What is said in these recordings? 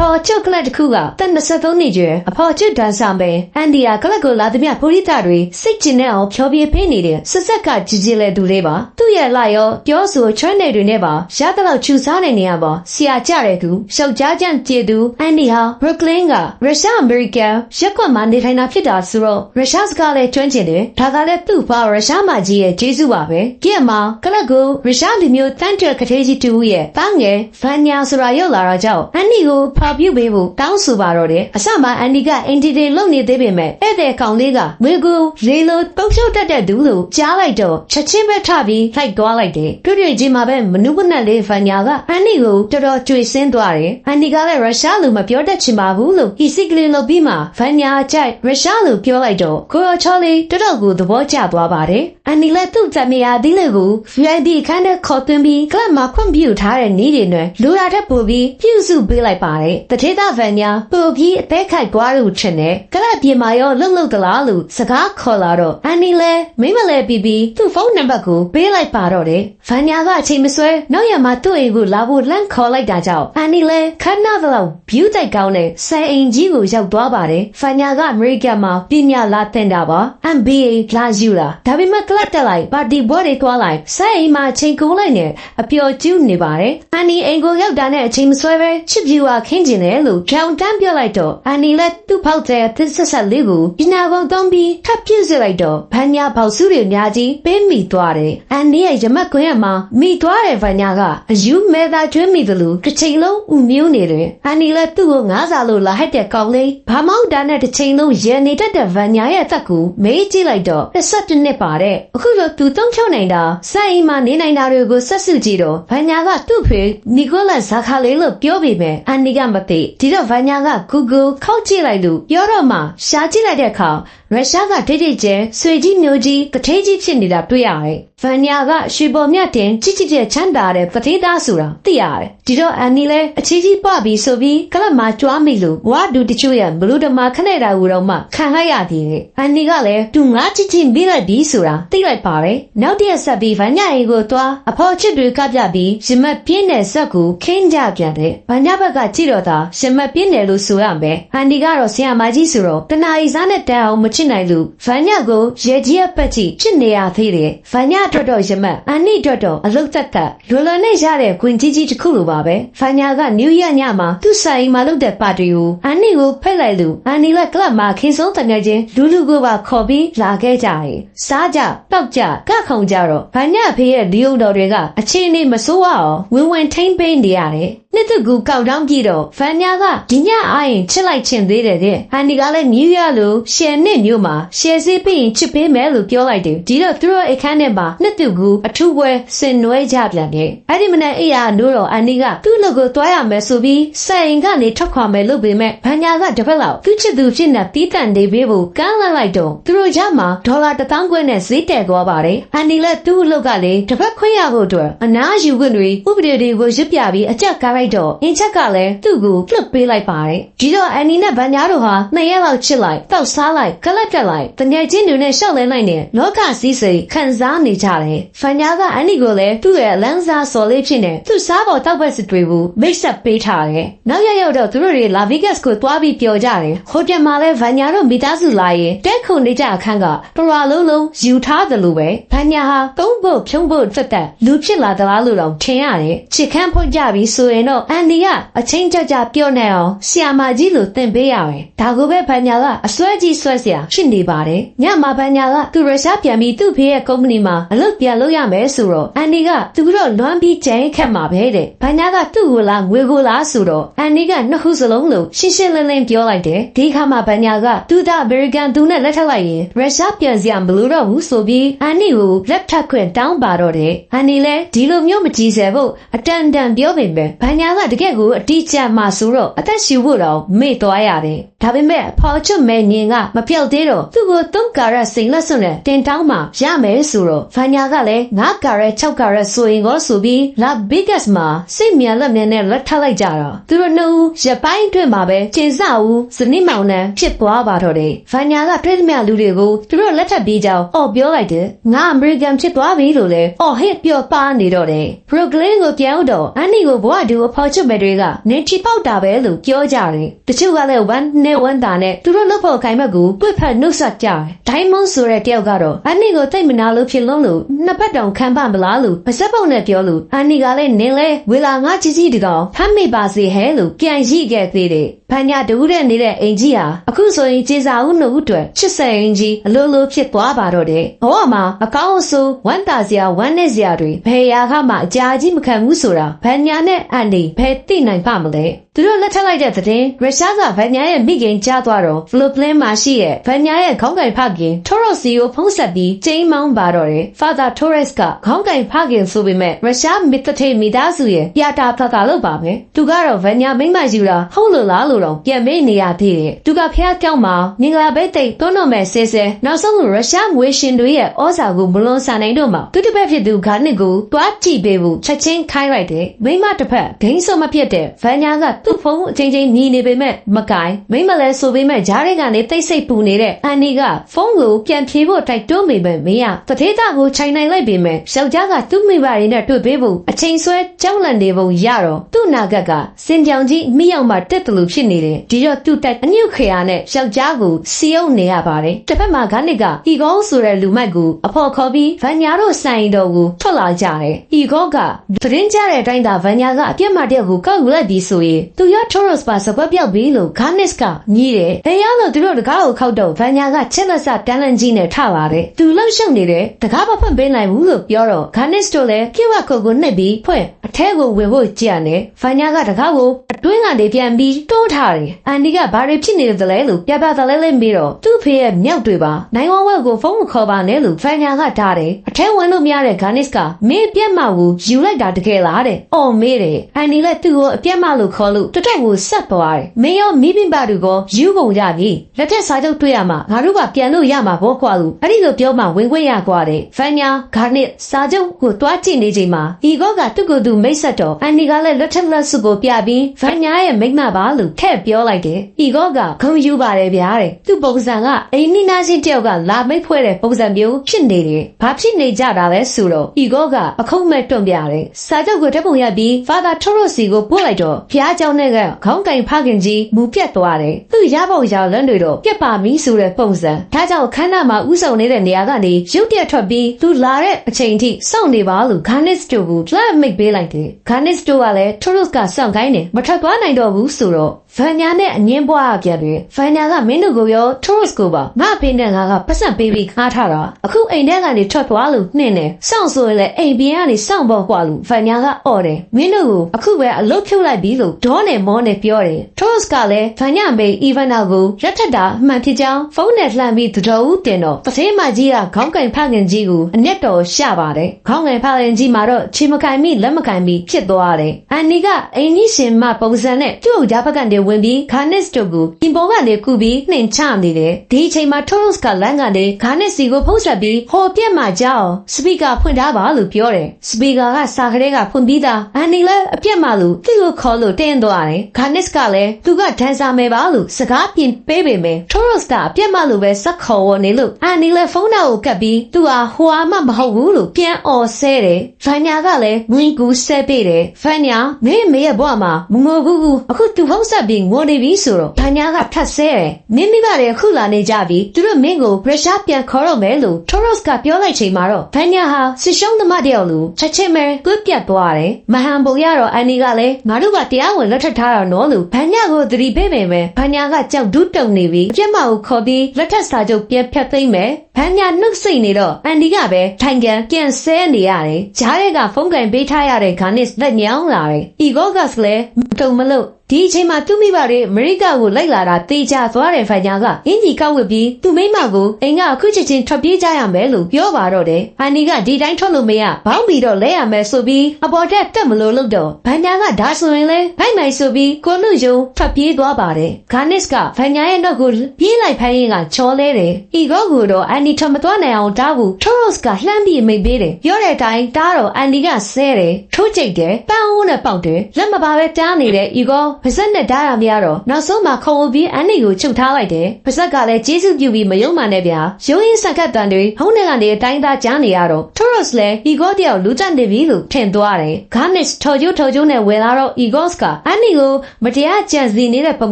ဖော်ချုပ်ကလပ်တစ်ခုကတက်23နှစ်ကျွဲအဖော်ချုပ်ဒန်ဆောင်ပဲအန်ဒီယာကလပ်ကိုလာသမျှဖိုရိတာတွေစိတ်ကျင်တဲ့အောင်ဖြောပြဖေးနေတဲ့ဆက်ဆက်ကကြီးကြီးလဲသူလေးပါသူ့ရဲ့လာရောပြောဆိုချွမ်းနယ်တွေနဲ့ပါရတဲ့လောက်ချူစားနေနေရပါဆရာကြတဲ့သူရှောက်ကြားကြံကျေသူအန်ဒီဟာဘရုကလင်းကရုရှားအမေရိကန်ရက်ကွက်မှာနေထိုင်တာဖြစ်တာဆိုတော့ရုရှားစကားလည်းကျွမ်းကျင်တယ်ဒါကလည်းသူ့ဘာရုရှားမကြီးရဲ့ကျေးဇူးပါပဲကြည့်မှာကလပ်ကိုရုရှားလူမျိုးတန်းတယ်ကလေးကြီးတူရဲ့တန်းငယ်ဗန်ညာဆိုတာရောက်လာတော့ကြောင့်အန်ဒီကိုဖော်ပြပေးဖို့တောင်းဆိုပါတော့တယ်အစမှအန်ဒီကအင်တီတွေလုံနေသေးပေမဲ့ဧည့်သည်ကောင်လေးကဝေကူရေလိုပုတ်ဖြုတ်တတ်တဲ့သူလို့ကြားလိုက်တော့ချက်ချင်းပဲထပြီးလိုက်သွားလိုက်တယ်တွေ့တွေ့ချင်းမှာပဲမနုပနက်လေးဗန်ညာကအန်ဒီကိုတော်တော်ကြွေစင်းသွားတယ်အန်ဒီကလည်းရုရှားလူမပြောတတ်ချင်ပါဘူးလို့ဟီစီကလေးလုပ်ပြီးမှဗန်ညာအကြိုက်ရုရှားလူပြောလိုက်တော့ကိုရောချောလေးတော်တော်ကိုသဘောကျသွားပါတယ်အန်ဒီလည်းသူ့တမယာဒီလေးကို VIP ခန်းနဲ့ခေါ်သွင်းပြီးကလပ်မှာခွင့်ပြုထားတဲ့နေတွေနဲ့လူလာတဲ့ပို့ပြီးပြုစုပေးလိုက်ပါတယ်တထေတာဗန်ညာပို့ပြီးအသက်ခိုက်သွားလို့ထင်တယ်ကလပ်ပြင်မာရောလှုပ်လှုပ်သလားလို့စကားခေါ်လာတော့အန်ဒီလည်းမိမလဲပြီးပြီးသူ့ဖုန်းနံပါတ်ကိုပေးလိုက်ပါတော့တယ်ဗန်ညာကအချိန်မဆွဲနောက်ရမှာသူ့အိမ်ကိုလာဖို့လန့်ခေါ်လိုက်တာကြောင့်အန်ဒီလည်းခဏတော့ဘျူးတိုက်ကောင်းတဲ့ဆယ်အိမ်ကြီးကိုရောက်သွားပါတယ်ဗန်ညာကအမေရိကန်မှာပညာလာသင်တာပါ MBA လာယူလာဒါပေမဲ့ကလပ်တက်လိုက်ပါတီဘောတွေသွားလိုက်ဆယ်အိမ်မှာချိန်ကုန်လိုက်နေအပျော်ကျူးနေပါတယ်အန်ဒီအိမ်ကိုရောက်တာနဲ့အချိန်မဆွဲပဲချစ်ပြူဟာခင်းကျင်တယ်လို့ကြောင်တန်းပြောလိုက်တော့အန်ဒီလည်းသူ့ဖောက်တဲ့သစ်ဆက်ဆက်လေးကိုပညာကုန်သုံးပြီးထပ်ပြည့်စလိုက်တော့ဗန်ညာပေါက်စုတွေအများကြီးပေးမိသွားတယ်အန်ဒီရဲ့ရမတ်ကွင်းရမှာမိသွားတဲ့ဗန်ညာကအယူမဲသာကျွင်းမိသလိုတစ်ချိန်လုံးဥမျိုးနေတယ်အန်ဒီလည်းသူ့ကိုငားစာလို့လာဟက်တဲ့ကောင်လေးဘာမောက်တာနဲ့တစ်ချိန်လုံးရန်နေတတ်တဲ့ဗန်ညာရဲ့အသက်ကိုမေးကြည့်လိုက်တော့22နှစ်ပါတဲ့အခုလိုသူတုံးဖြုံနိုင်တာစိုက်အိမ်မှာနေနိုင်တာတွေကိုဆက်စုကြည့်တော့ဗန်ညာကသူ့ဖေနီကိုလတ်ဇာခါလေးလို့ပြောပေမဲ့အန်ဒီကမသိဒီတော့ဗန်ညာက Google ခောက်ကြည့်လိုက်လို့ပြောတော့မှရှားကြည့်လိုက်တဲ့အခါ ရုရှားကဒိတ်ဒိတ်ကျဲဆွေကြီးမျိုးကြီးတထေးကြီးဖြစ်နေတာတွေ့ရတယ်။ဗန်ညာကရွှေပေါ်မြတ်တင်ချစ်ချစ်တဲ့ချမ်းသာတဲ့တထေးသားဆိုတာသိရတယ်။ဒီတော့အန်နီလည်းအချီးကြီးပွပြီးဆိုပြီးကလပ်မှာကြွားမိလို့ဝါဒူတချို့ရဲ့ဘလူးဓမာခနဲ့တာဟူတော့မှခံလိုက်ရသေးတယ်။အန်နီကလည်းသူငါချစ်ချင်းပြီးလိုက်ပြီဆိုတာသိလိုက်ပါတယ်။နောက်တည့်ဆက်ပြီးဗန်ညာအိမ်ကိုသွားအဖေါ်ချစ်တွေကပြပြီးရမတ်ပြင်းတဲ့ဇက်ကိုခင်းကြပြန်တယ်။ဗန်ညာဘက်ကကြည့်တော့သာရမတ်ပြင်းတယ်လို့ဆိုရမယ်။အန်ဒီကတော့ဆရာမကြီးဆိုတော့တနာရီစားနဲ့တန်အောင်မချစ်နိုင်လို့ဗန်ညကိုရဲကြီးအပတ်ကြီးချစ်နေရသေးတယ်ဗန်ညအတွက်တော့ရမတ်အန်နီအတွက်တော့အလုတ်သက်သက်လွန်လွန်နဲ့ရတဲ့ခွင်ကြီးကြီးတစ်ခုလိုပါပဲဗန်ညကနယူးရက်ညမှာသူ့ဆိုင်မှာလုပ်တဲ့ပါတီကိုအန်နီကိုဖိတ်လိုက်လို့အန်နီကကလပ်မှာခင်းဆုံးတငယ်ချင်းလူလူကိုပါခေါ်ပြီးလာခဲ့ကြတယ်စားကြတောက်ကြကခုံကြတော့ဗန်ညဖေးရဲ့ဒီယုံတော်တွေကအခြေအနေမဆိုးအောင်ဝင်ဝင်ထိမ့်ပိန်းနေရတယ်နှစ်သူကူကောက်တောင်းကြည့်တော့ဗန်ညာကဒီညအားရင်ချစ်လိုက်ချင်သေးတယ်တဲ့ဟန်ဒီကလည်းမြူးရလို့ရှယ်နှစ်မျိုးမှာရှယ်စေးပြီးရင်ချစ်ပေးမယ်လို့ပြောလိုက်တယ်ဒီတော့သူတို့အခန်းထဲမှာနှစ်သူကူအထူးပွဲဆင်နွှဲကြပြန်တယ်အဲ့ဒီမနေ့အိယာနိုးတော့အန်ဒီကသူ့လူကိုတွားရမယ်ဆိုပြီးစိုင်ကနေထွက်ခွာမယ်လို့ပေမဲ့ဗန်ညာကတစ်ပတ်လောက်သူ့ချစ်သူဖြစ်နေတီးတန့်နေပေးဖို့ကမ်းလှမ်းလိုက်တော့သူတို့ကြမှာဒေါ်လာတစ်သောင်းခွဲနဲ့ဈေးတက်သွားပါတယ်အန်ဒီလည်းသူ့အလုပ်ကလည်းတစ်ပတ်ခွင့်ရဖို့အတွက်အနားယူခွင့်တွေဥပဒေတွေကိုရစ်ပြပြီးအကြက်ကားလိုက်တော့အင်ချက်ကလည်းသူ့ကိုဖလွတ်ပေးလိုက်ပါတယ်ဒီတော့အန်နီနဲ့ဗန်ညာတို့ဟာနှစ်ရက်လောက်ချစ်လိုက်တောက်စားလိုက်ကလပ်တက်လိုက်တငယ်ချင်းတွေနဲ့ရှောက်လဲလိုက်နဲ့လောကစည်းစိမ်ခံစားနေကြတယ်ဗန်ညာကအန်နီကိုလည်းသူ့ရဲ့လမ်းစားစော်လေးဖြစ်နေသူ့စားပေါ်တောက်ဘက်စတွေကိုမိတ်ဆက်ပေးထားတယ်နောက်ရက်ရောက်တော့သူတို့တွေလာဗီဂတ်ကိုတွားပြီးပျော်ကြတယ်ဟိုတယ်မှာလည်းဗန်ညာတို့မိသားစုလာရင်တက်ခုန်နေကြအခန်းကပရွာလုံးလုံးယူထားတယ်လို့ပဲဗန်ညာဟာသုံးဖို့ဖြုံးဖို့သက်သက်လူဖြစ်လာသလားလို့တော့ထင်ရတယ်ချစ်ခမ်းဖွင့်ကြပြီးဆိုရင်တော့အန်ဒီကအချင်းကြကြပြော့နေအောင်ဆီယာမကြီးလိုတင်ပေးရတယ်။ဒါကိုပဲဗညာကအစွဲကြီးစွဲစရာဖြစ်နေပါတယ်။ညမှာဗညာကသူရရှားပြန်ပြီးသူ့ဖေးရဲ့ကုမ္ပဏီမှာအလုပ်ပြန်လုပ်ရမယ်ဆိုတော့အန်ဒီကသူတို့လွမ်းပြီးကြင်ခက်မှာပဲတဲ့။ဗညာကသူ့ကိုလားငွေကိုလားဆိုတော့အန်ဒီကနှစ်ခုစလုံးလိုရှင်းရှင်းလင်းလင်းပြောလိုက်တယ်။ဒီခါမှာဗညာကသူ့သားအမေရိကန်သူနဲ့လက်ထပ်လိုက်ရင်ရုရှားပြန်စရာမလိုတော့ဘူးဆိုပြီးအန်ဒီကိုလက်ထပ်ခွင့်တောင်းပါတော့တယ်။အန်ဒီလည်းဒီလိုမျိုးမကြည်စဲဖို့အတန်တန်ပြောပေမဲ့ဗညာကတကယ့်ကိုအတိအကျမှဆိုတော့အသက်ရှူဖို့တော့မေ့သွားရတယ်ဒါပေမဲ့ဖော်ချွတ်မဲ့ညင်ကမပြောက်သေးတော့သူ့ကိုသုံးကာရက်စိန်လက်စွန်းနဲ့တင်တောင်းမှရမယ်ဆိုတော့ဗန်ညာကလည်းငါကာရက်6ကာရက်ဆိုရင်ကောဆိုပြီးလာဘီဂတ်မှာစိတ်မြန်လက်မြန်နဲ့လက်ထပ်လိုက်ကြတော့သူတို့နှစ်ဦးရပိုင်းအတွင်းမှာပဲကျင်စဦးဇနိမောင်နှံဖြစ်သွားပါတော့တယ်ဗန်ညာကတွေ့သမျှလူတွေကိုသူတို့လက်ထပ်ပြီးကြောင်းအော်ပြောလိုက်တယ်ငါအမေရိကန်ဖြစ်သွားပြီလို့လေအော်ဟစ်ပြောပါနေတော့တယ်ဘရုကလင်းကိုပြောင်းတော့အန်နီကိုဘဝတူကိုဖော်ချွတ်မဲ့တွေကနင်းချီပေါက်တာပဲလို့ပြောကြတယ်တချို့ကလည်းဝမ်းနဲ့ဝမ်းတာနဲ့သူတို့လုပ်ဖို့ခိုင်မက်ကိုပြစ်ဖက်နှုတ်ဆက်ကြတယ်ဒိုင်းမွန်ဆိုတဲ့တယောက်ကတော့အန်နီကိုတိတ်မနာလို့ဖြစ်လုံးလို့နှစ်ပတ်တောင်ခံပမလားလို့ပါစက်ပုံနဲ့ပြောလို့အန်နီကလည်းနင်းလဲဝေလာငါချီချီတကောင်ဖမ်းမိပါစေဟဲလို့ပြန်ရိခဲ့သေးတယ်ဖန်ညာတူတဲ့နေတဲ့အိမ်ကြီးဟာအခုဆိုရင်ကျေစာဦးနှုတ်အတွက်80အင်ကြီးအလိုလိုဖြစ်သွားပါတော့တယ်ဘဝမှာအကောင်းအဆိုးဝမ်းသာစရာဝမ်းနည်းစရာတွေဘယ်ရာခမှအကြာကြီးမခံဘူးဆိုတာဖန်ညာနဲ့အန်ဒီဘယ်သိနိုင်ပါမလဲသူတို့လက်ထပ်လိုက်တဲ့သတင်းရုရှားကဗန်ညာရဲ့မိခင်ကြားသွားတော့ဖလိုပလင်းမှာရှိတဲ့ဗန်ညာရဲ့ခေါင်းကင်ဖခင်ထိုရိုစီကိုဖုံးဆက်ပြီးကျိန်းမောင်းပါတော့တယ်ဖာသာထိုရက်စ်ကခေါင်းကင်ဖခင်ဆိုပေမဲ့ရုရှားမစ်တထေမိသားစုရဲ့ပြတာဖတာလို့ပါပဲသူကတော့ဗန်ညာမိမ့်မယူတာဟုတ်လို့လားလို့တော့ပြန်မေးနေရသေးတယ်သူကဖះကြောက်မှာမင်္ဂလာဘိတ်သိပ်တွန်းတော်မဲ့ဆဲဆဲနောက်ဆုံးရုရှားငွေရှင်တွေရဲ့ဩဇာကိုမလွန်ဆန်နိုင်တော့မှသူတစ်ဖက်ဖြစ်သူဂါနစ်ကိုတွားကြည့်ပေးဖို့ချက်ချင်းခိုင်းလိုက်တယ်မိမတစ်ဖက်ဂိမ်းစုံမဖြစ်တဲ့ဗန်ညာကသူ့ဖုန်းအချင်းချင်းညီနေပေမဲ့မကင်မိမလဲဆိုပေမဲ့ဂျားတွေကနေတိတ်ဆိတ်ပူနေတဲ့အန်နီကဖုန်းကိုပြန်ဖြေဖို့တိုက်တွန်းပေမဲ့မင်းကတထေးသားကိုခြိုင်နိုင်လိုက်ပေမဲ့ယောက်ျားကသူ့မိဘတွေနဲ့တွေ့ပေးဖို့အချိန်ဆွဲကြောက်လန့်နေပုံရတော့သူ့နာဂတ်ကစင်ကြောင်ကြီးမိရောက်မှတက်တယ်လို့ဖြစ်နေတယ်ဒီတော့သူ့တက်အညုတ်ခရာနဲ့ယောက်ျားကိုစီယုံနေရပါတယ်တစ်ဖက်မှာဂါနစ်ကဤကောဆိုတဲ့လူမိုက်ကိုအဖော်ခေါ်ပြီးဗန်ညာတို့ဆိုင်တော်ကိုထွက်လာကြတယ်ဤကောကသတင်းကြတဲ့အတိုင်းသာဗန်ညာကအပြစ်မှတယောက်ကိုကောက်ယူလိုက်ပြီးဆိုရင်သူရထိုရိုစ်ပါစကွက်ပြောက်ပြီးလို့ဂါနစ်ကညီးတယ်အဲရောက်လို့သူတို့တကားကိုခောက်တော့ဗန်ညာကချက်လက်စတန်လန်ကြီးနဲ့ထလာတယ်သူလှုပ်ရှုပ်နေတယ်တကားမဖွင့်ပေးနိုင်ဘူးလို့ပြောတော့ဂါနစ်တို့လည်းပြစ်ဝခုတ်ကိုနှိပ်ပြီးဖွင့်အထဲကိုဝင်ဖို့ကြံတယ်ဗန်ညာကတကားကိုအ တွင်းကနေပြန်ပြီးတိုးထားတယ်အန်ဒီကဘာတွေဖြစ်နေတယ်လဲလို့ပြပြသလဲလဲပြီးတော့သူ့ဖေရဲ့မြောက်တွေပါနိုင်ဝဝက်ကိုဖုန်းမခေါ်ပါနဲ့လို့ဗန်ညာကထားတယ်အထဲဝင်လို့မရတဲ့ဂါနစ်ကမင်းပြက်မကိုယူလိုက်တာတကယ်လားတဲ့အော်မေးတယ်အန်ဒီလည်းသူ့ကိုအပြက်မလို့ခေါ်လို့တွတ်တော့ကိုဆက်သွားတယ်မင်းရောမိဘပါတို့ကောယူကုန်ကြပြီလက်ထက်စာချုပ်တွေ့ရမှာငါတို့ကပြန်လို့ရမှာဘောကွာလို့အဲ့ဒီလိုပြောမှဝင်ခွင့်ရကွာတယ်ဗန်ညာဂါနစ်စာချုပ်ကိုတွားကြည့်နေချိန်မှာဤကောကသူ့ကိုယ်သူမိတ်ဆက်တော့အန်ဒီကလည်းလက်ထက်လက်စုကိုပြပြီးဗန်ညာရဲ့မိတ်မပါလို့ထည့်ပြောလိုက်တယ်ဤကောကဂုံယူပါတယ်ဗျာတဲ့သူ့ပုံစံကအိမ်နီးနားချင်းတယောက်ကလာမိတ်ဖွဲ့တဲ့ပုံစံမျိုးဖြစ်နေတယ်ဘာဖြစ်နေကြတာလဲဆိုတော့ဤကောကအခုံးမဲ့တွန့်ပြတယ်စာချုပ်ကိုတက်ပုံရပြီးဖာသာထိုရိုစီကိုပို့လိုက်တော့ဖျားเจ้าနဲ့ကခေါင်းကင်ဖခင်ကြီးမူပြတ်သွားတယ်သူ့ရပေါက်ရလန်းတွေတော့ပြက်ပါမီဆိုတဲ့ပုံစံဒါကြောင့်ခန်းနာမှာဥဆောင်နေတဲ့နေရာကနေရုတ်တရက်ထွက်ပြီးသူလာတဲ့အချိန်ထိစောင့်နေပါလို့ဂါနစ်တို့ကိုလက်မိတ်ပေးလိုက်တယ်ဂါနစ်တို့ကလည်းထိုရိုစ်ကစောင့်ခိုင်းတယ်မထွက် သွားနိုင်တော့ဘူးဆိုတော့ ဗန်ညာနဲ့အငင်းပွားပြန်တယ်ဗန်ညာကမင်းတို့ကိုရောထိုရိုစ်ကိုပါငါဖေးနဲ့ငါကပတ်စံပေးပြီးခါထားတာအခုအိမ်ထဲကနေထွက်သွားလို့နှင်းတယ်စောင့်ဆိုရင်လည်းအိမ်ပြင်ကနေစောင့်ပေါ်ကွာလို့ဗန်ညာကအော်တယ်မင်းတို့ကိုအခုပဲအလုတ်ဖြုတ်လိုက်ပြီလို့ဒေါနဲ့မောနဲ့ပြောတယ်ထိုရိုစ်ကလည်းဗန်ညာမေအီဗန်နာကိုရက်ထက်တာအမှန်ဖြစ်ကြောင်းဖုန်းနဲ့လှမ်းပြီးသတော်ဦးတင်တော့တသေးမကြီးကခေါင်းကင်ဖခင်ကြီးကိုအမျက်တော်ရှပါတယ်ခေါင်းကင်ဖခင်ကြီးမှာတော့ချီမကင်မိလက်မကင်မိဖြစ်သွားတယ်အန်နီကအင်ကြီးရှင်မပုံစံနဲ့သူ့ကိုကြားဘက်ကနေဝင်ပြီးဂါနစ်တို့ကိုပြင်ပေါ်ကနေကူပြီးနှင်ချနေတယ်ဒီအချိန်မှာထိုရိုစ်ကလမ်းကနေဂါနစ်စီကိုဖုံးဆက်ပြီးဟိုပြက်မှကြောက်စပီကာဖွင့်ထားပါလို့ပြောတယ်စပီကာကစာကလေးကဖွင့်ပြီးသားအန်နီလည်းအပြက်မှလို့သူ့ကိုခေါ်လို့တင်းသွားတယ်ဂါနစ်ကလည်းသူကဒန်ဆာမယ်ပါလို့စကားပြင်ပေးပေမယ်ထိုရိုစ်ကအပြက်မှလို့ပဲစက်ခေါ်ဝနေလို့အန်နီလည်းဖုန်းနာကိုကပ်ပြီးသူဟာဟိုအားမှမဟုတ်ဘူးလို့ပြန်អော်ဆဲတယ်ဗန်ညာကလည်းငွေကူဆဲပေးတယ်ဗန်ညာမင်းမေရဲ့ဘဝမှာမငိုဘူးဘူးအခုသူဖုံးဆက်ပြီးငိုနေပြီဆိုတော့ဗန်ညာကထတ်ဆဲတယ်မင်းမိဘတွေအခုလာနေကြပြီသူတို့မင်းကို pressure ပြန်ခေါ်တော့မယ်လို့ထိုရိုစ်ကပြောလိုက်ချိန်မှာတော့ဗန်ညာဟာစစ်ရှုံးသမားတယောက်လိုချက်ချင်းပဲကွပြတ်သွားတယ်မဟန်ပုံရတော့အန်နီကလည်းငါတို့ကတရားဝင်လက်ထပ်ထားတာနော်လို့ဗန်ညာကိုသတိပေးပေမဲ့ဗန်ညာကကြောက်ဒူးတုံနေပြီးပြက်မကိုခေါ်ပြီးလက်ထပ်စာချုပ်ပြန်ဖြတ်သိမ်းမယ်ဗန်ညာနှုတ်ဆိတ်နေတော့အန်ဒီကပဲထိုင်ကန်ပြန်ဆဲနေရတယ်ဂျားတဲ့ကဖုန်းကန်ပေးထားရတဲ့ဂါနစ်လက်ညောင်းလာတယ်အီဂောဂတ်လည်းမတုံမလို့ ဒီအချိန်မှာသူ့မိဘတွေအမေရိကကိုလိုက်လာတာတေချာသွားတယ်ဖိုင်ညာကအင်ဂျီကောက်ဝစ်ပြီးသူ့မိမကိုအိမ်ကအခုချက်ချင်းထွက်ပြေးကြရမယ်လို့ပြောပါတော့တယ်။အန်နီကဒီတိုင်းထွက်လို့မရဘောင်းပြီးတော့လဲရမယ်ဆိုပြီးအပေါ်တက်တက်မလို့လို့တော့ဗန်ညာကဒါဆိုရင်လဲဗိုက်မိုင်ဆိုပြီးကိုနုယုံထွက်ပြေးသွားပါတယ်။ဂါနစ်ကဗန်ညာရဲ့နောက်ကိုပြေးလိုက်ဖိုင်းရင်ကချောလဲတယ်။အီဂောကိုတော့အန်နီထမသွားနိုင်အောင်တားဖို့ထိုရိုစ်ကလှမ်းပြီးမိတ်ပေးတယ်။ပြောတဲ့အတိုင်းတားတော့အန်နီကဆဲတယ်ထိုးကြိတ်တယ်ပန်းအိုးနဲ့ပေါက်တယ်လက်မပါပဲတားနေတဲ့အီဂောပါဇက်နဲ့ဓာရမရတော့နောက်ဆုံးမှာခုံအပြီးအန်နီကိုချုပ်ထားလိုက်တယ်ပါဇက်ကလည်းကျေးဇူးပြုပြီးမယုံမှန်နဲ့ဗျာရုံးရင်းစက်ကတ်တန်တွေဟုံးနေကနေအတိုင်းသားကြားနေရတော့ Taurus လည်း Igor တယောက်လူတက်နေပြီလို့ထင်သွားတယ် Garnet ထော်ကျိုးထော်ကျိုးနဲ့ဝယ်လာတော့ Igor ကအန်နီကိုမတရားကြံစီနေတဲ့ပုံ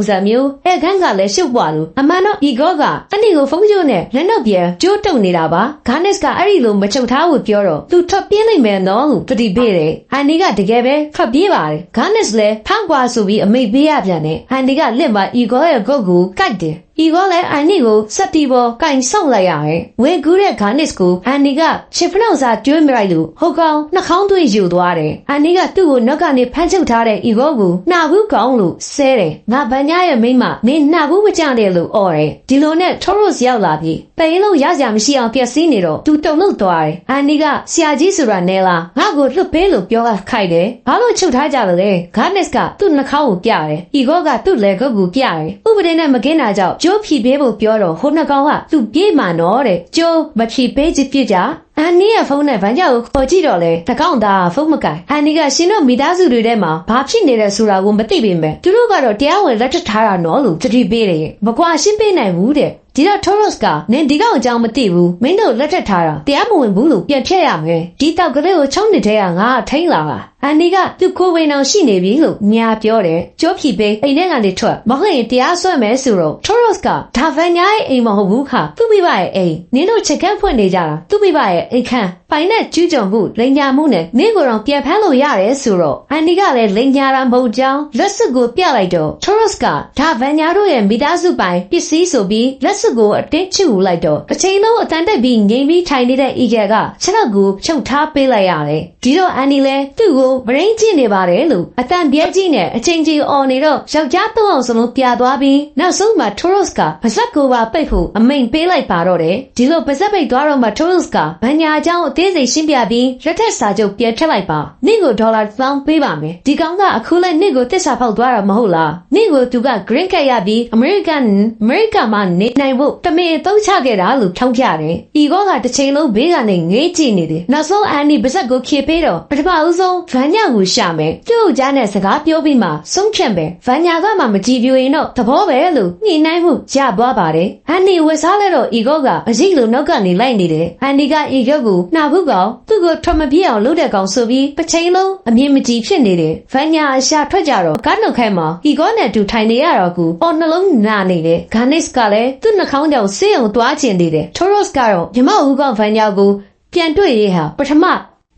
စံမျိုးအဲခန်းကလည်းရှုပ်ပွားလို့အမှန်တော့ Igor ကအန်နီကိုဖုန်းကျိုးနဲ့လက်တော့ပြန်ကျိုးတုံနေတာပါ Garnet ကအဲ့ဒီလိုမချုပ်ထားဘူးပြောတော့သူထွက်ပြေးနိုင်မယ်နော်လို့တတိပေးတယ်အန်နီကတကယ်ပဲထွက်ပြေးပါတယ် Garnet လည်းဖမ်းကွာဆိုပြီးအမိတ်ပေးရပြန်တယ်အန်နီကလက်မှာ Igor ရဲ့ဂုတ်ကိုကိုက်တယ်။ ဤကောလည်းအန်နီကိုစက်တီပေါ်ကင်ဆောက်လိုက်ရတယ်။ဝဲကူးတဲ့ဂါနစ်ကိုအန်နီကချစ်ဖနောက်စာကျွေးမလိုက်လို့ဟိုကောင်နှာခေါင်းသွေးယူသွားတယ်။အန်နီကသူ့ကိုနောက်ကနေဖမ်းချုပ်ထားတဲ့ဤကောကိုနှာဘူးကောင်းလို့ဆဲတယ်။ငါဗန်ညာရဲ့မိမနင်းနှာဘူးမကြတဲ့လို့អော်တယ်။ဒီလိုနဲ့ထော်ရိုစ်ရောက်လာပြီးတရင်လုံးရကြမရှိအောင်ပြက်စီးနေတော့သူတုံလို့သွားတယ်။အန်နီကဆရာကြီးဆိုတာနဲလားငါ့ကိုလွတ်ပေးလို့ပြောတာခိုက်တယ်။ဘာလို့ချုပ်ထားကြလဲလဲ။ဂါနစ်ကသူ့နှာခေါင်းကိုပြတယ်။ဤကောကသူ့လက်ကုတ်ကိုပြတယ်။ဥပဒေနဲ့မကင်းတာကြောင့်ကျိုးဖြီပေးဖို့ပြောတော့ဟိုနှကောင်ကသူ့ပြေးမှာနော်တဲ့ကျိုးမဖြီပေးချစ်ပြစ်ကြ အန်နီရဲ့ဖုန်းနဲ့ဗန်ကြောက်ကိုခေါ်ကြည့်တော့လေတကောင့်သားဖုန်းမကင်အန်နီကရှင်တို့မိသားစုတွေထဲမှာဘာဖြစ်နေတယ်ဆိုတာကိုမသိပေမဲ့သူတို့ကတော့တရားဝင်လက်ထပ်ထားတာနော်လို့သတိပေးတယ်မကွာရှင်းပေးနိုင်ဘူးတဲ့ဒီတော့ Taurus ကနင်ဒီကောင်အကြောင်းမသိဘူးမင်းတို့လက်ထပ်ထားတာတရားမဝင်ဘူးလို့ပြန်ဖြတ်ရမယ်ဒီတောက်ကလေးကိုချုံနေတဲ့ကငါထိန်းလာတာအန်နီကသူ့ကိုယ်ဝင်အောင်ရှိနေပြီလို့ညာပြောတယ်ကျိုးဖြီပေးအိမ်ထဲကနေထွက်မဟုတ်ရင်တရားစွဲမယ်ဆိုတော့ Taurus ကဒါဗန်ညာရဲ့အိမ်မဟုတ်ဘူးခါသူ့မိဘရဲ့အိမ်နင်တို့ချက်ကန်းဖွင့်နေကြတာသူ့မိဘရဲ့အိမ်ခန်းပိုင်နဲ့ကျူးကျော်မှုလိန်ညာမှုနဲ့နင့်ကိုယ်တော့ပြန်ဖမ်းလို့ရတယ်ဆိုတော့အန်နီကလည်းလိန်ညာတာမဟုတ်ကြောင်းလက်စွပ်ကိုပြလိုက်တော့ Taurus ကဒါဗန်ညာတို့ရဲ့မိသားစုပိုင်ပစ္စည်းဆိုပြီးလက်စွပ်ကိုအတင်းချူလိုက်တော့တစ်ချိန်လုံးအတန်တက်ပြီးငြိမ်ပြီးထိုင်နေတဲ့ Eagle ကခြေထောက်ကိုချုပ်ထားပေးလိုက်ရတယ်ဒီတော့အန်နီလည်းသူ့ကိုဗရင်းကျင့်နေပါတယ်လို့အတန်ပြဲကြီးနဲ့အချိန်ကြီးអော်နေတော့ယောက်ျားသုံးအောင်စလုံးပြသွားပြီးနောက်ဆုံးမှာ Taurus ကပါဇက်ကိုပါပိတ်ဖို့အမိန်ပေးလိုက်ပါတော့တယ်ဒီလိုပါဇက်ပိတ်သွားတော့မှ Taurus ကဗန်ညာအကြောင်းအသေးစိတ်ရှင်းပြပြီးလက်ထက်စာချုပ်ပြန်ထည့်လိုက်ပါနင့်ကိုဒေါ်လာ1000ပေးပါမယ်ဒီကောင်ကအခုလဲနင့်ကိုတစ္ဆာဖောက်သွားတာမဟုတ်လားနင့်ကိုသူက green card ရပြီး American America မှာနေနိုင်ဖို့တမင်သုံးချခဲ့တာလို့ထောက်ပြတယ်။ဤကောကတစ်ချိန်လုံးဘေးကနေငေးကြည့်နေတယ်။နောက်ဆုံးအန်နီပါဇက်ကိုခေပေးတော့ပထမဦးဆုံးဗန်ညာကိုရှာမယ်။သူ့ကြားနဲ့စကားပြောပြီးမှဆုံးဖြတ်မယ်။ဗန်ညာကမှမကြည့်ပြရင်တော့သဘောပဲလို့ညှိနှိုင်းမှုရသွားပါတယ်။အန်နီဝက်စားလဲတော့ဤကောကအကြီးလိုနောက်ကနေလိုက်နေတယ်။အန်နီကဤကောကိုနှာဘူးကောင်သူ့ကိုထမပြေအောင်လုပ်တဲ့ကောင်ဆိုပြီးတစ်ချိန်လုံးအမြင်မကြည့်ဖြစ်နေတယ်။ဗန်ညာအရှာထွက်ကြတော့ကားနှုတ်ခိုင်းမှာဤကောနဲ့အတူထိုင်နေရတော့ကူအော်နှလုံးနာနေတယ်။ဂါနစ်ကလည်းသူ့နှာခေါင်းကြောင့်ဆေးရုံသွားကျင်နေတယ်။ Taurus ကတော့မြမဦးကောင်ဗန်ညာကိုပြန်တွေ့ရေးဟာပထမ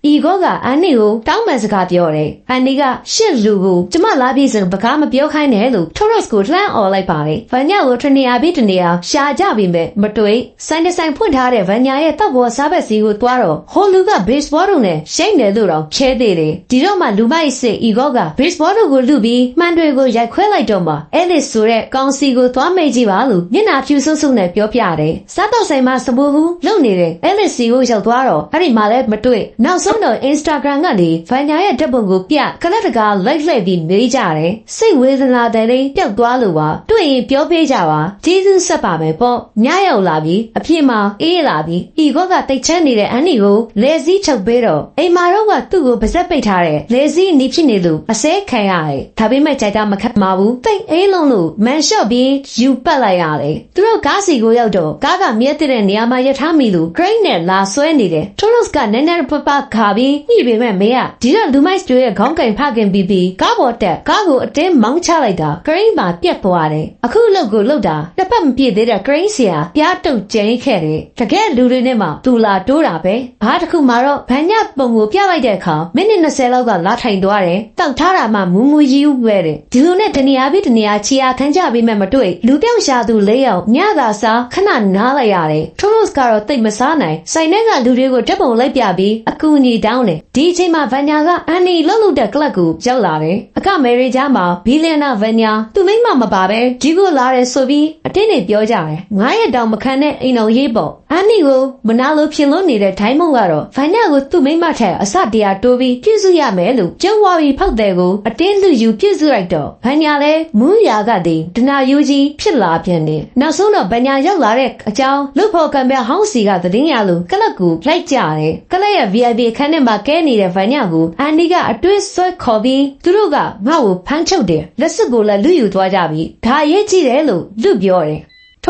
ဤကောကအန်နီကိုတောင်းပန်စကားပြောတယ်။အန်နီကရှစ်လူကိုကျမလာပြီးစံပကားမပြောခိုင်းနဲ့လို့ Taurus ကိုလှမ်းអော်လိုက်ပါတယ်။ဗန်ညာကိုတနေရာပြီးတနေရာရှာကြပြီမဲ့မတွေ့ဆိုင်တဆိုင်ဖွင့်ထားတဲ့ဗန်ညာရဲ့တောက်ပေါ်စားဘက်စီကိုသွားတော့ဟိုလူက baseball တို့နဲ့ရှိတ်တယ်လို့တော့ချဲသေးတယ်။ဒီတော့မှလူမိုက်စစ်ဤကောက baseball တို့ကိုလူပြီးမှန်တွေကိုရိုက်ခွဲလိုက်တော့မှ Alice ဆိုတဲ့ကောင်စီကိုသွားမေ့ကြည့်ပါလို့မျက်နှာဖြူဆုပ်ဆုပ်နဲ့ပြောပြတယ်။စားတော့ဆိုင်မှာစပူဟူလုံနေတဲ့ Alice စီကိုရောက်သွားတော့အဲ့ဒီမှာလည်းမတွေ့နောက်ဆုံးတော့ Instagram ကနေဗန်ညာရဲ့ဓာတ်ပုံကိုပြကလတ်တကာ like လိုက်ပြီးမေးကြတယ်စိတ်ဝေဒနာတဲ့လေးပျောက်သွားလို့ပါတွေ့ရင်ပြောပေးကြပါကျေးဇူးဆက်ပါမယ်ပေါ့ညရောက်လာပြီအဖြစ်မှာအေးလာပြီဤကောကတိတ်ချမ်းနေတဲ့အန်နီကိုလေစည်းချုပ်ပေးတော့အိမ်မာတော့ကသူ့ကိုပါဇက်ပိတ်ထားတဲ့လေစည်းနီးဖြစ်နေလို့အစဲခံရတယ်ဒါပေမဲ့ကြိုက်တာမခတ်မှာဘူးတိတ်အေးလုံးလို့မန်လျှော့ပြီးယူပတ်လိုက်ရတယ်သူတို့ကားစီကိုရောက်တော့ကားကမြဲတဲ့နေရာမှာရထားမိလို့ crane နဲ့လာဆွဲနေတယ် Taurus ကနည်းနည်းပပခါပြီးညှိပေမဲ့မေကဒီတော့လူမိုက်စတိုရဲ့ခေါင်းကင်ဖခင်ပြီးပြီးကားပေါ်တက်ကားကိုအတင်းမောင်းချလိုက်တာ crane မှာပြက်သွားတယ်အခုအလုပ်ကိုလုပ်တာတစ်ဖက်မပြည့်သေးတဲ့ crane ဆရာပြားတုတ်ကျင်းခဲ့တယ်တကယ်လူတွေနဲ့မှသူလာတိုးတာပဲဘာတစ်ခုမှတော့ဗန်ညပုံကိုပြလိုက်တဲ့အခါမိနစ်20လောက်ကလာထိုင်သွားတယ်တောက်ထားတာမှမူမူကြီးဦးပဲတယ်ဒီလိုနဲ့တနေရာပြီးတနေရာချီယာခန်းကြပြီးမှမတွေ့လူပြောက်ရှာသူ၄ယောက်ညသာစားခဏနားလိုက်ရတယ်ထိုးလို့ကတော့တိတ်မစားနိုင်ဆိုင်ထဲကလူတွေကိုဓာတ်ပုံလိုက်ပြပြီးအကူအညီတောင်းတယ်ဒီအချိန်မှာဗန်ညာကအန်နီလှုပ်လှုပ်တဲ့ကလပ်ကိုရောက်လာတယ်အခမယ်ရီကြားမှာဘီလီယံနာဗန်ညာသူမိမမပါပဲဒီကိုလာတယ်ဆိုပြီးအတင်းနေပြောကြတယ်ငါရဲ့တောင်မခံတဲ့အိမ်တော်ရေးပေါ့အန်နီကိုမနာလို့ဖြစ်လို့နေတဲ့ဒိုင်းမုံကတော့ဗန်ညာကိုသူ့မိမထက်အစတရာတိုးပြီးပြည့်စုရမယ်လို့ကျုံဝါပြီးဖောက်တဲ့ကိုအတင်းလူယူပြည့်စုလိုက်တော့ဗန်ညာလည်းမူးရာကတည်းဒနာယူကြီးဖြစ်လာပြန်တယ်နောက်ဆုံးတော့ဗန်ညာရောက်လာတဲ့အကြောင်းလူဖို့ကံပြဟောင်းစီကသတင်းရလို့ကလပ်ကိုလိုက်ကြတယ်ကလပ်ရဲ့ VIP ခန်းထဲမှာကဲနေတဲ့ဗန်ညာကိုအန်ဒီကအတွင်းဆွဲခေါ်ပြီးသူတို့ကငါ့ကိုဖမ်းချုပ်တယ်လက်စွပ်ကိုလည်းလူယူသွားကြပြီဒါအရေးကြီးတယ်လို့လူပြောတယ်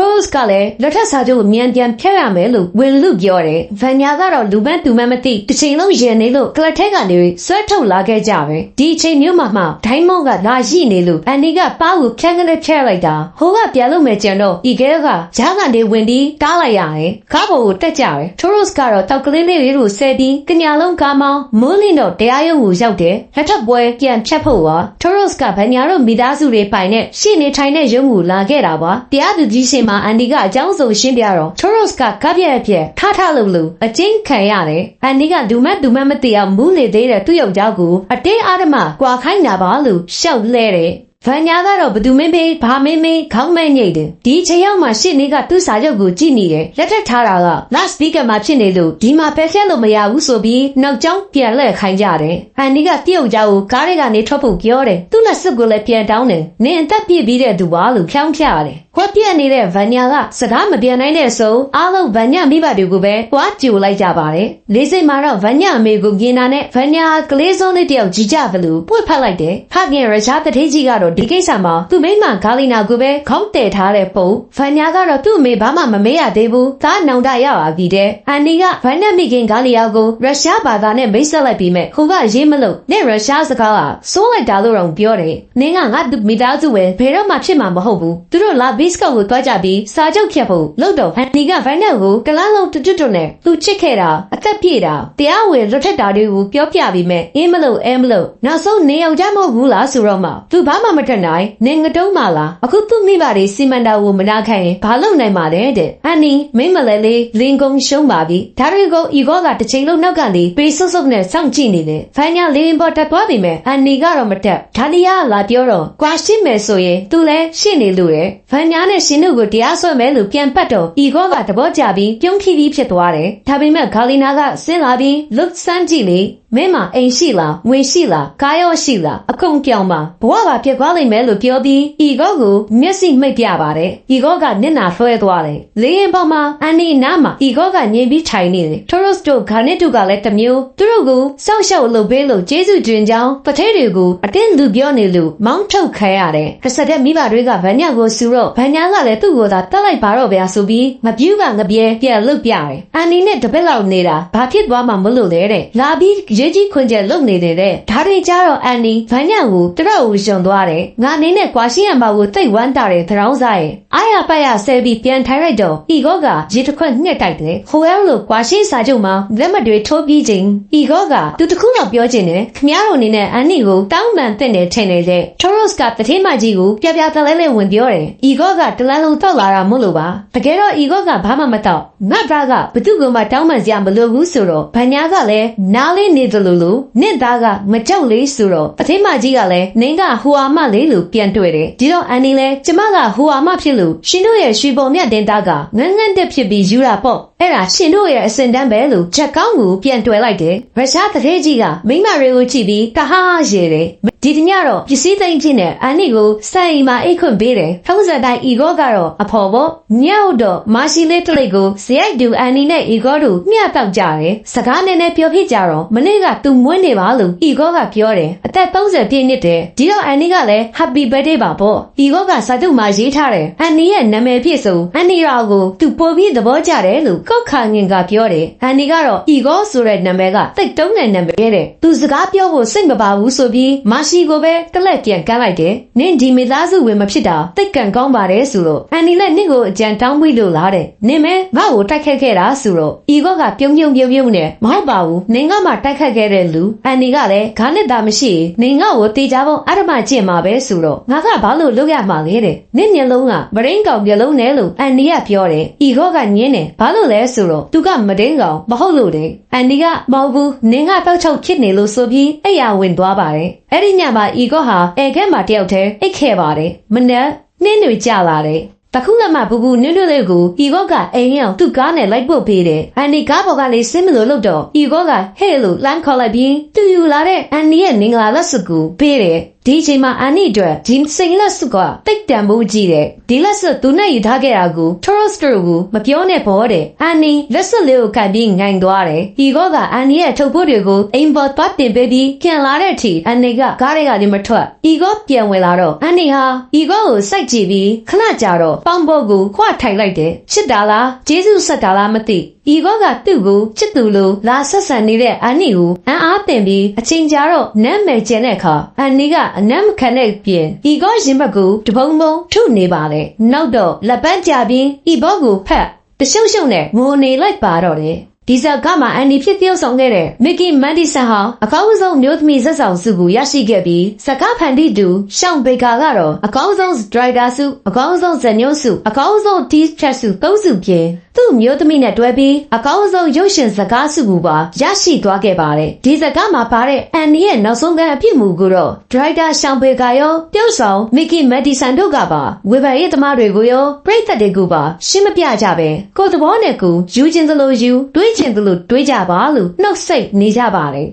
ထိုးစ်ကလည်းလက်ထက်စာချုပ်ကိုမြန်ပြန်ဖျက်ရမယ်လို့ဝင်လူပြောတယ်။ဗန်ညာကတော့လူမန်းသူမန်းမသိတစ်ချိန်လုံးရင်နေလို့ကလတ်ထဲကနေဆွဲထုတ်လာခဲ့ကြပဲ။ဒီအချိန်မျိုးမှာမှဒိုင်းမောင်းကလာရှိနေလို့အန်ဒီကပါးကိုဖြန်းကနေဖျက်လိုက်တာ။ဟိုကပြန်လို့မယ်ကြံတော့ဤကဲကဂျားကနေဝင်ပြီးတားလိုက်ရတယ်။ကားပေါ်ကိုတက်ကြတယ်။ထိုးစ်ကတော့တောက်ကလေးလေးတွေကိုဆဲပြီးကညာလုံးကားမောင်းမိုးလင်းတော့တရားရုံးကိုရောက်တယ်။လက်ထပ်ပွဲပြန်ဖြတ်ဖို့ပါ။ထိုးစ်ကဗန်ညာတို့မိသားစုတွေပိုင်နဲ့ရှေ့နေထိုင်တဲ့ရုံးကိုလာခဲ့တာပါ။တရားသူကြီးရှင်မှာအန်ဒီကအကြောင်းစုံရှင်းပြတော့ Toros ကကပြက်အဖြစ်ထထလို့လို့အကျဉ်းခံရတယ်။အန်ဒီကဒူမတ်ဒူမတ်မသိအောင်မူးနေသေးတဲ့သူ့ယောက်ျားကိုအတင်းအားဓမ္မကွာခိုင်းတာပါလို့ရှောက်လဲတယ်။ ဗန်ညာကတော့ဘသူမင်းဖေးဘာမင်းမင်းခေါင်းမဲညိတ်တယ်ဒီအချိန်ရောက်မှရှစ်နေကသူ့စာချုပ်ကိုကြည့်နေတယ်လက်ထက်ထားတာက last speaker မှာဖြစ်နေလို့ဒီမှာဖက်ခက်လို့မရဘူးဆိုပြီးနောက်ကျောင်းပြန်လှည့်ခိုင်းကြတယ်အန်ဒီကတယောက်ျားကိုကားတွေကနေထွက်ဖို့ပြောတယ်သူ့လက်စွပ်ကိုလည်းပြန်တောင်းတယ်နင်အသက်ပြည့်ပြီးတဲ့သူပါလို့ဖြောင်းဖြရတယ်ခွက်ပြက်နေတဲ့ဗန်ညာကစကားမပြန်နိုင်တဲ့ဆိုအားလုံးဗန်ညာမိဘတွေကိုပဲတွားကြိုလိုက်ကြပါတယ်လေးစိတ်မှာတော့ဗန်ညာအမေကိုမြင်တာနဲ့ဗန်ညာကလေးစုံလေးတယောက်ကြီးကြဘလို့ပွက်ဖက်လိုက်တယ်ဖခင်ရရှားတထေးကြီးကတော့ဒီကိစ္စမှာသူ့မိမဂါလီနာကိုပဲခေါင်းတည်ထားတဲ့ပုံဗန်ညာကတော့သူ့အမေဘာမှမမေ့ရသေးဘူးသားနောင်တရပါပြီတဲ့အန်နီကဗန်နက်မိခင်ဂါလီယာကိုရုရှားဘာသာနဲ့မိတ်ဆက်လိုက်ပြီးမဲ့ဟိုကရေးမလို့နဲ့ရုရှားစကားကစိုးလိုက်တာလို့တော့ပြောတယ်နင်းကငါသူမိသားစုပဲဘယ်တော့မှဖြစ်မှာမဟုတ်ဘူးသူတို့လာဘစ်ကောကိုတွားကြပြီးစာချုပ်ဖြတ်ဖို့လို့တော့အန်နီကဗန်နက်ကိုကလားလုံးတွတ်တွတ်နဲ့သူချစ်ခဲ့တာအသက်ပြည့်တာတရားဝင်လွတ်ထက်တာတွေကိုပြောပြပြီးမဲ့အင်းမလို့အဲမလို့နောက်ဆုံးနေအောင်ကြမဟုတ်ဘူးလားဆိုတော့မှသူဘာမှမတတ်နိုင်နေငတုံးမလားအခုသူ့မိဘတွေစီမံတာကိုမနာခံရင်ဘာလုပ်နိုင်မှာလဲတဲ့အန်နီမင်းမလဲလေးလင်ကုံရှုံးပါပြီဒါတွေကိုဤကောကတစ်ချိန်လုံးနောက်ကနေပေးဆုပ်ဆုပ်နဲ့စောင့်ကြည့်နေတယ်ဖိုင်ညာလင်းပေါ်တက်သွားပြီမဲ့အန်နီကတော့မတက်ဒါလီယာလာပြောတော့ကွာရှင်းမယ်ဆိုရင်သူလည်းရှင်းနေလို့ရယ်ဖိုင်ညာနဲ့ရှင်တို့ကိုတရားစွဲမယ်လို့ပြန်ပတ်တော့ဤကောကတဘောကြပြီးပြုံးခိပြီးဖြစ်သွားတယ်ဒါပေမဲ့ဂါလီနာကဆင်းလာပြီးလွတ်စမ်းကြည့်လေမင်းမအိမ်ရှိလားငွေရှိလားကားရောရှိလားအကုန်ပြောင်းပါဘဝပါပြက်သွားလိမ့်မယ်လို့ပြောပြီးဤကောကိုမျက်စိမှိတ်ပြပါတယ်ဤကောကမျက်နှာလွှဲသွားတယ်လေရင်ပေါ်မှာအန်နီနာမှာဤကောကငြိမ်ပြီးထိုင်နေတယ်ထိုရိုစ်တို့ဂါနစ်တို့ကလည်းတစ်မျိုးသူတို့ကိုစောက်ရှောက်လုပ်ပေးလို့ကျေးဇူးတင်ကြောင်းပထဲတွေကိုအတင်းလူပြောနေလို့မောင်းထုတ်ခံရတယ်တစ်ဆက်တည်းမိဘတွေကဗန်ညာကိုစူတော့ဗန်ညာကလည်းသူ့ကိုသာတက်လိုက်ပါတော့ဗျာဆိုပြီးငပြူးကငပြဲပြန်လုတ်ပြတယ်အန်နီနဲ့တပက်လောက်နေတာဘာဖြစ်သွားမှမလို့လဲတဲ့လာပြီးရေးကြီးခွင်ကျက်လုပ်နေတယ်တဲ့ဒါတွေကြတော့အန်နီဗန်ညာကိုတရက်ကိုရှင်သွားတယ်ငါနေနဲ့ကွာရှင်းရမှာကိုတိတ်ဝမ်းတာတယ်သရောင်းစားရဲ့အားရပတ်ရဆဲပြီးပြန်ထိုင်လိုက်တော့ဤကောကရေတစ်ခွက်ငှက်တိုက်တယ်ဟိုအဲလိုကွာရှင်းစာချုပ်မှာလက်မတွေထိုးပြီးချိန်ဤကောကသူတခုတော့ပြောချင်တယ်ခမည်းတော်အနေနဲ့အန်နီကိုတောင်းပန်တဲ့တယ်ထင်နေတဲ့ထိုရိုစ်ကတထင်းမကြီးကိုပြပြတလဲလဲဝင်ပြောတယ်ဤကောကတလန်းလုံးတောက်လာတာမို့လို့ပါတကယ်တော့ဤကောကဘာမှမတောက်ငါဘရာကဘသူကမှတောင်းပန်စရာမလိုဘူးဆိုတော့ဗညာကလည်းနားလေးနေသလိုလိုနင့်သားကမကြောက်လေးဆိုတော့တထင်းမကြီးကလည်းနင်းကဟိုအာမလေးလို့ပြန်တွေ့တယ်ဒီတော့အန်နီလဲကျမကဟိုအာမဖြစ်လို့ရှင်တို့ရဲ့ရွှေပုံမြတ်တင်သားကငန်းငန်းတက်ဖြစ်ပြီးယူတာပေါ့ အဲ့ဒါရှင်တို့ရဲ့အစင်တန်းပဲလို့ချက်ကောင်းကိုပြန်တွေ့လိုက်တယ်ရုရှားတထေးကြီးကမိမတွေကိုကြည့်ပြီးတဟားရေတယ်ဒီတညတော့ပစ္စည်းသိမ်းခြင်းနဲ့အန်နီကိုစိုက်မှာအိတ်ခွင့်ပေးတယ်ထုံးစံတိုင်းအီဂောကတော့အဖော်ပေါ့ညောက်တော့မာရှီလေးတလိတ်ကိုဇယိုက်တူအန်နီနဲ့အီဂောတို့မျှတောက်ကြတယ်စကားနဲ့နဲ့ပြောဖြစ်ကြတော့မနေ့ကသူမွေးနေပါလို့အီဂောကပြောတယ်အသက်30ပြည့်နှစ်တယ်ဒီတော့အန်နီကလည်း happy birthday ပါပေါ့အီဂောကစာတုမှာရေးထားတယ်အန်နီရဲ့နာမည်ဖြစ်ဆိုအန်နီရာကိုသူပို့ပြီးသဘောကျတယ်လို့ကောက်ခါငင်ကပြောတယ်အန်နီကတော့အီဂောဆိုတဲ့နာမည်ကတိတ်တုံးတဲ့နာမည်တဲ့သူစကားပြောဖို့စိတ်မပါဘူးဆိုပြီးမာရှီကိုပဲတလက်ပြန်ကမ်းလိုက်တယ်နင့်ဒီမိသားစုဝင်မဖြစ်တာတိတ်ကန်ကောင်းပါတယ်ဆိုတော့အန်နီလည်းနင့်ကိုအကြံတောင်းပြီးလို့လားတဲ့နင်မဲငါ့ကိုတိုက်ခတ်ခဲ့တာဆိုတော့အီဂောကပြုံးပြုံးပြုံးပြုံးနဲ့မဟုတ်ပါဘူးနင်ကမှတိုက်ခတ်ခဲ့တဲ့လူအန်နီကလည်းခါနဲ့တာမရှိနင်ငါ့ကိုတေချာဖို့အရမကျင့်မှာပဲဆိုတော့ငါကဘာလို့လုပ်ရမှာလဲတဲ့နင့်မျက်လုံးကမရင်းကောင်မျက်လုံးနဲ့လို့အန်နီကပြောတယ်အီဂောကညင်းတယ်ဘာလို့လဲဆိုတော့သူကမဒင်းကောင်မဟုတ်လို့တဲ့အန်နီကမဟုတ်ဘူးနင်ကတောက်ချုပ်ဖြစ်နေလို့ဆိုပြီးအဲ့ရဝင်သွားပါတယ်အဲ့ဒီညမှာအီဂောဟာအဲခဲမှာတယောက်တည်းအိတ်ခဲ့ပါတယ်မနက်နှင်းတွေကြလာတယ်တခုလမှဘူးဘူးနွန်းနွန်းလေးကိုဤကောကအိမ်ရောက်သူ့ကားနဲ့လိုက်ပို့ပေးတယ်။အန်နီကားပေါ်ကလေးဆင်းမလို့လို့တော့ဤကောကဟဲ့လို့လမ်းခေါ်လိုက်ပြီးသူယူလာတဲ့အန်နီရဲ့မင်္ဂလာလက်စကူပေးတယ်။ဒီအချိန်မှာအန်နီအတွက်ဒီစိန်လက်စုကတိတ်တန်ဖို့ကြီးတယ်ဒီလက်စုသူနဲ့ယူထားခဲ့တာကိုထရော့စတိုကိုမပြောနဲ့ဘောတဲ့အန်နီလက်စုလေးကိုကန်ပြီးငိုင်သွားတယ်ဟီဂောကအန်နီရဲ့ထုတ်ဖို့တွေကိုအိမ်ပေါ်ပတ်တင်ပေးပြီးပြန်လာတဲ့အထိအန်နီကကားတွေကလည်းမထွက်ဟီဂောပြန်ဝင်လာတော့အန်နီဟာဟီဂောကိုစိုက်ကြည့်ပြီးခဏကြာတော့ပေါင်ပေါ်ကိုခွထိုင်လိုက်တယ်ချစ်တာလားဂျေစုဆက်တာလားမသိ ဤကောကသူ့ကိုချစ်သူလိုလာဆက်ဆံနေတဲ့အန်နီကိုအန်အားတင်ပြီးအချိန်ကြာတော့နမ်းမယ်ကျင်တဲ့အခါအန်နီကအနမ်းမခံတဲ့ပြင်ဤကောရင်ဘက်ကိုတပုံပုံထုနေပါတယ်နောက်တော့လက်ပန်းကြပြီးဤဘောကိုဖက်တရှုံရှုံနဲ့ငိုနေလိုက်ပါတော့တယ်ဒီဇက်ကမှအန်ဒီဖြစ်တယောက်ဆောင်ခဲ့တဲ့မစ်ကီမန်ဒီဆန်ဟာအကောင်းဆုံးမျိုးသမီးဇက်ဆောင်စုကိုရရှိခဲ့ပြီးဇက်ကဖန်တီတူရှောင်းဘေကာကတော့အကောင်းဆုံးဒရိုက်တာစုအကောင်းဆုံးဇညွန်းစုအကောင်းဆုံးတီးချက်စုသုံးစုပြင် သူ့မျိုးသမီးနဲ့တွဲပြီးအကောင်းဆုံးရုပ်ရှင်ဇကားစုကိုပါရရှိသွားခဲ့ပါတယ်ဒီဇက်ကမှာပါတဲ့အန်ဒီရဲ့နောက်ဆုံးကန်အဖြစ်မူကိုတော့ဒရိုက်တာရှောင်းဘေကာရောပြုတ်ဆောင်မစ်ကီမန်ဒီဆန်တို့ကပါဝေဖန်ရေးသမားတွေကိုရောပြိသက်တွေကိုပါရှင်းမပြကြပဲကိုယ်သဘောနဲ့ကိုယ်ယူခြင်းသလိုယူတွေးခြင်းသလိုတွေးကြပါလို့နှုတ်ဆက်နေကြပါတယ်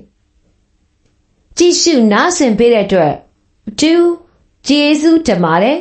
ကြည့်ရှုနားဆင်ပေးတဲ့အတွက်အတူကျေးဇူးတင်ပါတယ်